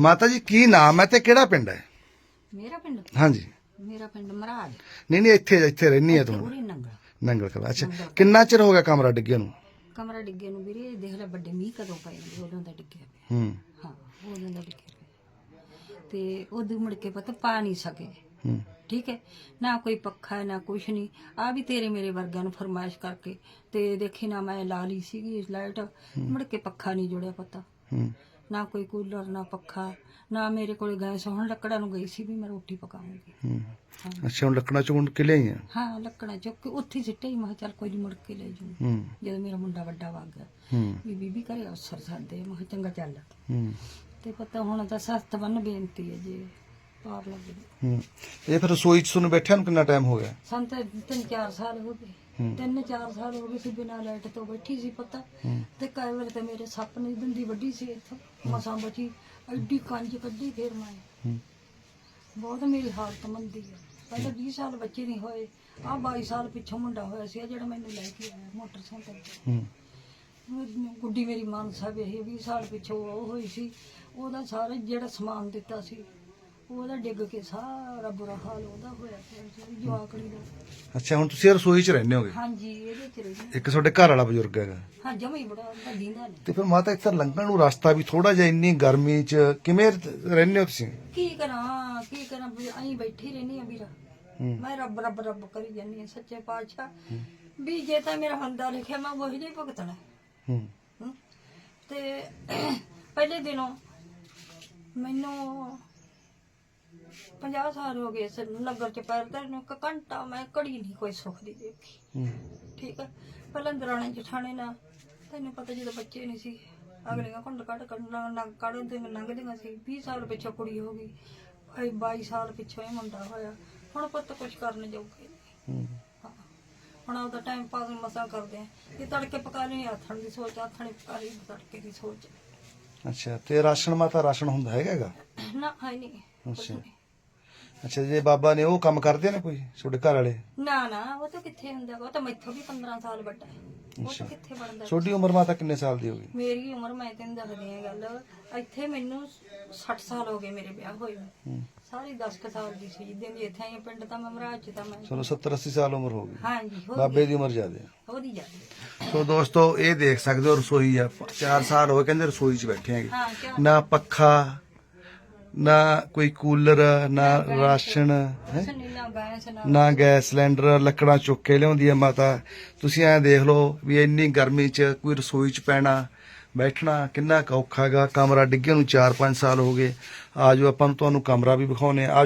ਮਾਤਾ ਜੀ ਕੀ ਨਾਮ ਹੈ ਤੇ ਕਿਹੜਾ ਪਿੰਡ ਹੈ? ਮੇਰਾ ਪਿੰਡ? ਹਾਂਜੀ। ਮੇਰਾ ਪਿੰਡ ਮਹਾਰਾਜ ਨਹੀਂ ਨਹੀਂ ਇੱਥੇ ਇੱਥੇ ਰਹਿਣੀ ਹੈ ਤੂੰ। ਪੂਰੀ ਨੰਗਲ। ਨੰਗਲ ਕਲਾ ਅੱਛਾ। ਕਿੰਨਾ ਚਿਰ ਹੋ ਗਿਆ ਕਮਰਾ ਡਿੱਗੇ ਨੂੰ? ਕਮਰਾ ਡਿੱਗੇ ਨੂੰ ਵੀਰੇ ਦੇਖ ਲੈ ਵੱਡੇ ਮੀਂਹ ਕਦੋਂ ਪਏ ਨੇ, ਉਦੋਂ ਦਾ ਡਿੱਗਿਆ ਪਿਆ। ਹੂੰ। ਹਾਂ ਉਦੋਂ ਦਾ ਡਿੱਗਿਆ ਪਿਆ। ਤੇ ਉਦੋਂ ਮੁੜ ਕੇ ਪਤਾ ਪਾ ਨਹੀਂ ਸਕੇ। ਹੂੰ। ਠੀਕ ਹੈ? ਨਾ ਕੋਈ ਪੱਖਾ ਹੈ, ਨਾ ਕੁਛ ਨਹੀਂ। ਆ ਵੀ ਤੇਰੇ ਮੇਰੇ ਵਰਗਿਆਂ ਨੂੰ ਫਰਮਾਇਸ਼ ਕਰਕੇ ਤੇ ਦੇਖੀ ਨਾ ਮੈਂ ਲਾ ਲਈ ਸੀਗੀ ਲਾਈਟ। ਮੁੜ ਕੇ ਪੱਖਾ ਨਹੀਂ ਜੁੜਿਆ ਪਤਾ। ਨਾ ਕੋਈ ਕੂਲਰ ਨਾ ਪੱਖਾ ਨਾ ਮੇਰੇ ਕੋਲ ਗੈਸ ਹੁਣ ਲੱਕੜਾਂ ਨੂੰ ਗਈ ਸੀ ਵੀ ਮੈਂ ਰੋਟੀ ਪਕਾਉਂਗੀ। ਹੂੰ। ਅੱਛਾ ਹੁਣ ਲੱਕੜਾਂ ਚੋਂ ਕਿ ਲਿਆਈਆਂ? ਹਾਂ ਲੱਕੜਾਂ ਚੁੱਕ ਕੇ ਉੱਥੇ ਸਿੱਟੇ ਹੀ ਮੈਂ ਕਿਹਾ ਚੱਲ ਕੋਈ ਨੀ ਮੁੜ ਕੇ ਲੈ ਜੂ ਹੂੰ। ਜਦੋਂ ਮੇਰਾ ਮੁੰਡਾ ਵੱਡਾ ਵਗ ਗਿਆ ਹੂੰ। ਵੀ ਬੀਬੀ ਘਰੇ ਅਫਸਰ ਸਾਡੇ ਮੈਂ ਕਿਹਾ ਚੰਗਾ ਚੱਲ। ਹੂੰ। ਤੇ ਪਤਾ ਹੁਣ ਤਾਂ ਸਖਤ ਬੰਨ ਬੇਨਤੀ ਹੈ ਜੇ ਪਾਰ ਲੱਗ ਹੂੰ। ਇਹ ਫਿਰ ਰਸੋਈ ਚ ਤੁਹਾਨੂੰ ਬੈਠਿਆਂ ਨੂੰ ਕਿੰਨਾ ਟਾਈਮ ਹੋ ਗਿਆ? ਸਾਨੂੰ ਤਾਂ ਤਿੰਨ ਚਾਰ ਸਾਲ ਹੋ ਗਏ। ਤਿੰਨ ਚਾਰ ਸਾਲ ਹੋ ਗਏ ਸੀ ਬਿਨਾਂ ਲਾਈਟ ਤੋਂ ਬੈਠੀ ਸੀ ਪਤਾ। ਤੇ ਕਈ ਵਾਰ ਤਾਂ ਮੇਰੇ ਸੱਪ ਨੇ ਦੰਦੀ ਵੱਡੀ ਸੀ ਇੱਥੋਂ। ਮਸਾਂ ਬਚੀ ਐਡੀ ਕੰਜ ਕੱਢੀ ਫੇਰ ਮੈਂ। ਬਹੁਤ ਮੇਰੀ ਹਾਲਤ ਮੰਦੀ ਹੈ ਪਹਿਲਾਂ 20 ਸਾਲ ਬੱਚੇ ਨਹੀਂ ਹੋਏ ਆ 22 ਸਾਲ ਪਿੱਛੋਂ ਮੁੰਡਾ ਹੋਇਆ ਸੀ ਆਹ ਜਿਹੜਾ ਮੈਨੂੰ ਲੈ ਕੇ ਆਇਆ ਮੋਟਰਸਾਈਕਲ ਤੇ। ਮੇਰੀ- ਗੁੱਡੀ ਮੇਰੀ ਮਾਨਸਾ ਵੀ ਇਹ 20 ਸਾਲ ਪਿੱਛੋਂ ਉਹ ਹੋਈ ਸੀ। ਉਹਦਾ ਸਾਰਾ ਜਿਹੜਾ ਸਮਾਨ ਦਿੱਤਾ ਸੀ ਉਹਦਾ ਡਿੱਗ ਕੇ ਸਾਰਾ ਬੁਰਾ ਹਾਲ ਉਹਦਾ ਹੋਇਆ ਪਿਆ ਸੀ। ਜਵਾਕੜੀ ਦਾ। ਅੱਛਾ ਹੁਣ ਤੁਸੀਂ ਰਸੋਈ ਚ ਰਹਿੰਦੇ ਹੋਗੇ? ਹਾਂਜੀ ਇਹਦੇ ਚ ਰਹੀ ਇੱਕ ਤੁਹਾਡੇ ਘਰ ਵਾਲਾ ਬਜ਼ੁਰਗ ਹੈਗਾ। ਹਾਂ ਜਮਾ ਹੀ ਬੜਾ ਦੀਂਦਾ ਨਹੀਂ ਤੇ ਫਿਰ ਮਾਤਾ ਇੱਥੇ ਲੰਘਣ ਨੂੰ ਰਸਤਾ ਵੀ ਥੋੜਾ ਜਿਹਾ ਇੰਨੀ ਗਰਮੀ ਚ ਕਿਵੇਂ ਰਹਿੰਦੇ ਹੋ ਤੁਸੀਂ? ਕੀ ਕਰਾਂ ਕੀ ਕਰਾਂ ਅਸੀਂ ਬੈਠੀ ਰਹਿੰਦੀ ਆ ਵੀਰਾ। ਮੈਂ ਰੱਬ ਰੱਬ ਰੱਬ ਕਰੀ ਜਾਂਦੀ ਆ ਸੱਚੇ ਪਾਤਸ਼ਾਹ। ਵੀ ਜੇ ਤਾਂ ਮੇਰਾ ਬੰਦਾ ਲਿਖਿਆ ਮੈਂ ਉਹੀ ਨਹੀਂ ਭੁਗਤਣਾ। ਹੂੰ। ਤੇ ਪਹਿਲੇ ਦਿਨੋਂ ਮੈਨੂੰ 50 ਸਾਲ ਹੋ ਗਏ ਸਨ ਨਗਰ ਚ ਪੈਰ ਧਰਨ ਨੂੰ ਇੱਕ ਘੰਟਾ ਮੈਂ ਘੜੀ ਨਹੀਂ ਕੋਈ ਸੁੱਖ ਦੀ ਦੇਖੀ। ਠੀਕ ਹੈ ਪਹਿਲਾਂ ਦਰਾਣੇ ਜਠਾਣੇ ਨਾਲ ਤੈਨੂੰ ਪਤਾ ਜਦੋਂ ਬੱਚੇ ਨਹੀਂ ਸੀ ਅਗਲੀਆਂ ਘੁੰਡ ਕੱਢ ਕੱਢਣਾ ਨੰਗ ਕੱਢਦੇ ਲੰਘਦੀਆਂ ਸੀ। 20 ਸਾਲ ਪਿੱਛੋਂ ਕੁੜੀ ਹੋ ਗਈ ਭਾਈ 22 ਸਾਲ ਪਿੱਛੋਂ ਇਹ ਮੁੰਡਾ ਹੋਇਆ। ਹੁਣ ਪੁੱਤ ਕੁਝ ਕਰਨ ਹਾਂ। ਹੁਣ ਉਹਦਾ ਟਾਈਮ ਪਾਸ ਮਸਾ ਕਰਦੇ ਆ। ਇਹ ਤੜਕੇ ਪਕਾ ਲਈ ਆਥਣ ਦੀ ਸੋਚ ਆਥਣੇ ਪਕਾ ਲਈ ਤੜਕੇ ਦੀ ਸੋਚ। ਅੱਛਾ ਤੇ ਰਾਸ਼ਨ ਮਾਤਾ ਰਾਸ਼ਨ ਹੁੰਦਾ ਹੈਗਾ? ਨਾ ਹੈ ਨਹੀਂ। ਕੁਛ ਅੱਛਾ। ਅੱਛਾ ਜੇ ਬਾਬਾ ਨੇ ਉਹ ਕੰਮ ਕਰਦੇ ਨੇ ਕੋਈ ਤੁਹਾਡੇ ਘਰ ਵਾਲੇ? ਨਾ ਨਾ ਉਹ ਤਾਂ ਕਿੱਥੇ ਹੁੰਦਾ ਗਾ, ਉਹ ਤਾਂ ਮੈਥੋਂ ਵੀ 15 ਸਾਲ ਵੱਡਾ ਹੈ। ਉਹ ਅੱਛਾ। ਤਾਂ ਕਿੱਥੇ ਬਣਦਾ ਛੋਟੀ ਉਮਰ ਮਾਤਾ ਕਿੰਨੇ ਸਾਲ ਦੀ ਹੋ ਗਈ? ਮੇਰੀ ਉਮਰ ਮੈਂ ਤੈਨੂੰ ਦੱਸਦੀ ਆ ਗੱਲ। ਇੱਥੇ ਮੈਨੂੰ 60 ਸਾਲ ਹੋ ਗਏ ਮੇਰੇ ਵਿਆਹ ਹੋਏ ਨੂੰ। ਹੂੰ। ਸਾਰੀ 10 ਕੁ ਸਾਲ ਦੀ ਸੀ। ਜਿੱਦਾਂ ਦੀ ਇੱਥੇ ਆਈ ਹਾਂ, ਪਿੰਡ ਤਾਂ ਮੈਂ ਮਹਾਰਾਜ ਚ ਤਾਂ ਮੈਂ। ਚਲੋ 70 80 ਸਾਲ ਉਮਰ ਹੋ ਗਈ। ਹਾਂਜੀ ਹੋ ਬਾਬੇ ਦੀ ਉਮਰ ਜ਼ਿਆਦਾ ਹੈ ਉਹਦੀ ਜਾਂਦੀ ਸੋ ਦੋਸਤੋ ਇਹ ਦੇਖ ਸਕਦੇ ਹੋ ਰਸੋਈ ਆ। 4 ਸਾਲ ਹੋਏ ਕਹਿੰਦੇ ਰਸੋਈ 'ਚ ਬੈਠੇ ਹੈਗੇ। ਹਾਂ ਕਿਆ ਨਾ ਪੱਖਾ ਨਾ ਕੋਈ ਕੂਲਰ ਨਾ ਰਾਸ਼ਨ ਹੈ? ਸੁਨੀਲਾ ਗੈਸ ਨਾ ਨਾ ਗੈਸ ਸਿਲੰਡਰ ਲੱਕੜਾਂ ਚੁੱਕ ਕੇ ਲਿਆਉਂਦੀ ਹੈ ਮਾਤਾ। ਤੁਸੀਂ ਐ ਦੇਖ ਲਓ ਵੀ ਇੰਨੀ ਗਰਮੀ 'ਚ ਕੋਈ ਰਸੋਈ 'ਚ ਪੈਣਾ ਬੈਠਣਾ ਕਿੰਨਾ ਕੁ ਔਖਾ ਹੈਗਾ। ਕਮਰਾ ਡਿੱਗੇ ਨੂੰ 4-5 ਸਾਲ ਹੋ ਗਏ। ਆਜੋ ਆਪਾਂ ਨੂੰ ਤੁਹਾਨੂੰ ਕਮਰਾ ਵੀ ਵਿਖਾਉਨੇ ਆ